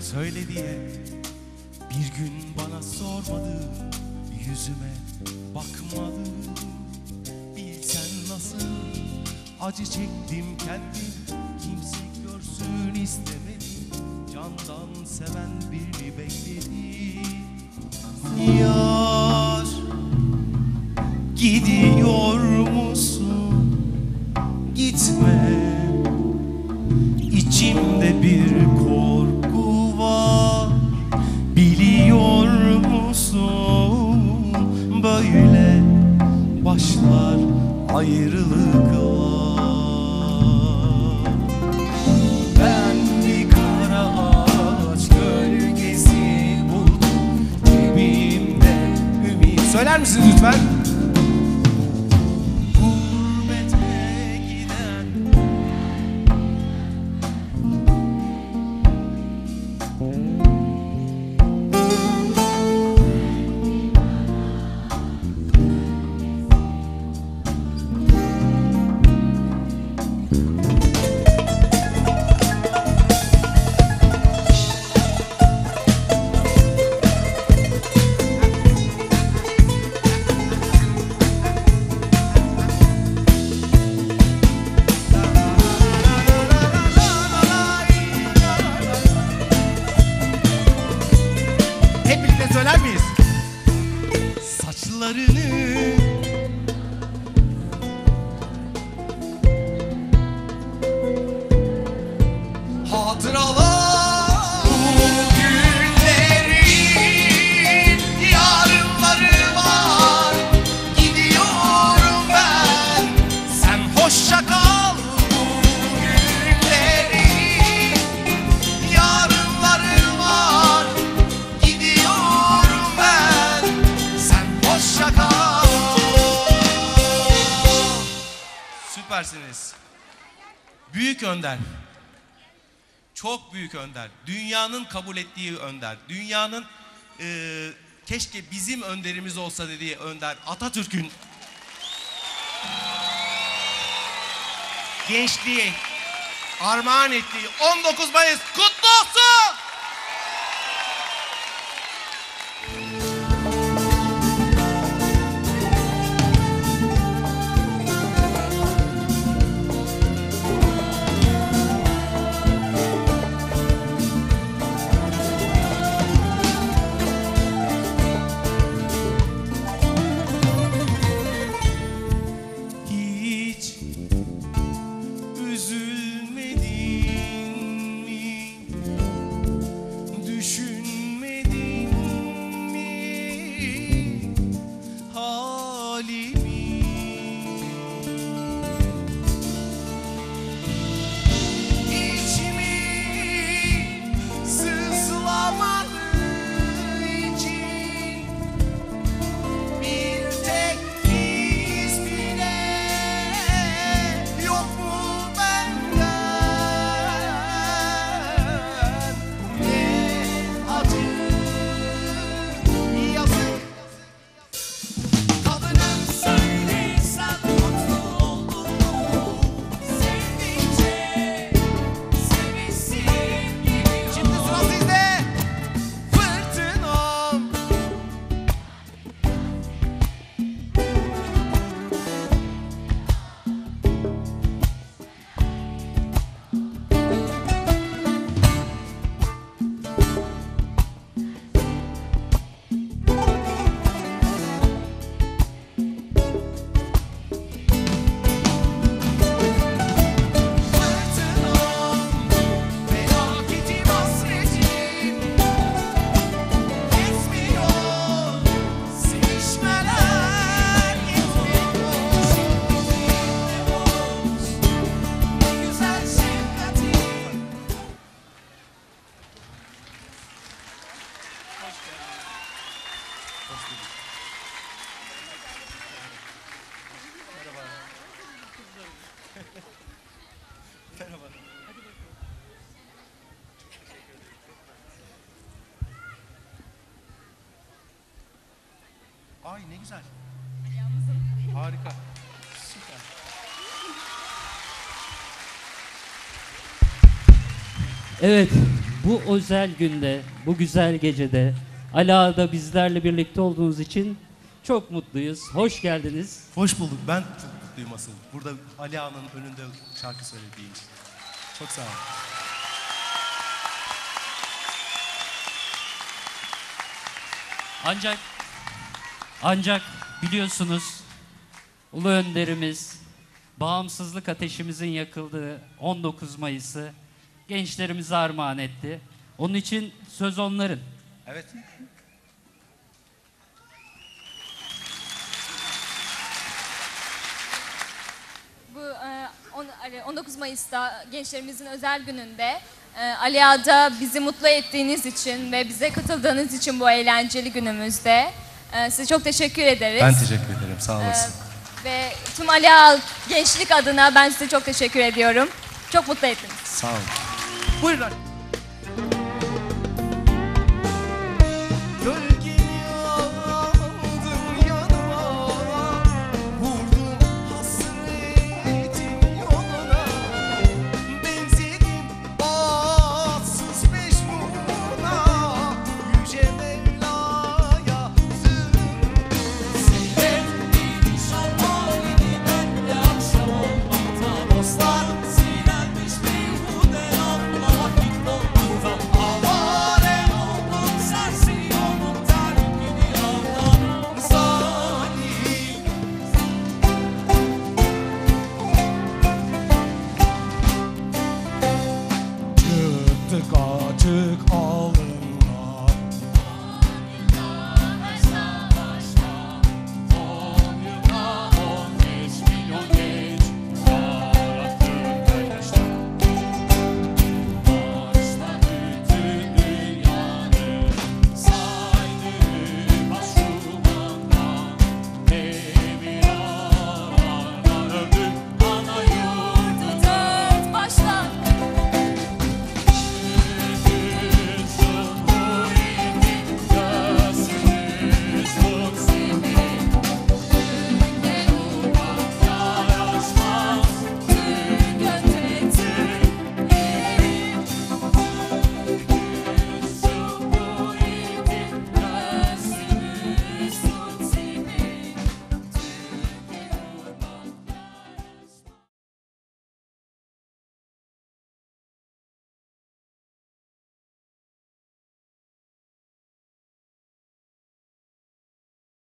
söyle diye Bir gün bana sormadı Yüzüme bakmadı. Bilsen nasıl acı çektim kendim Kimse görsün istemedim Candan seven birini bekledim Yar Gidiyor Söyler misiniz lütfen? Söyler miyiz? Saçlarını Süpersiniz. Büyük önder. Çok büyük önder. Dünyanın kabul ettiği önder. Dünyanın eee, keşke bizim önderimiz olsa dediği önder. Atatürk'ün gençliği armağan ettiği 19 Mayıs kutlu olsun. Merhaba. Ay ne güzel. Harika. Süper. Evet, bu özel günde, bu güzel gecede Ali Ağa'da bizlerle birlikte olduğunuz için çok mutluyuz. Hoş geldiniz. Hoş bulduk. Ben asıl. Burada Ali Ağa'nın önünde şarkı söylediğim için. Çok sağ olun. Ancak ancak biliyorsunuz Ulu Önderimiz bağımsızlık ateşimizin yakıldığı 19 Mayıs'ı gençlerimize armağan etti. Onun için söz onların. Evet. Bu e, on- Ali- 19 Mayıs'ta gençlerimizin özel gününde e, Ali Ağa'da bizi mutlu ettiğiniz için ve bize katıldığınız için bu eğlenceli günümüzde e, size çok teşekkür ederiz. Ben teşekkür ederim. Sağ E, olasın. ve tüm Ali Ağa gençlik adına ben size çok teşekkür ediyorum. Çok mutlu ettiniz. Sağ olun. Buyurun.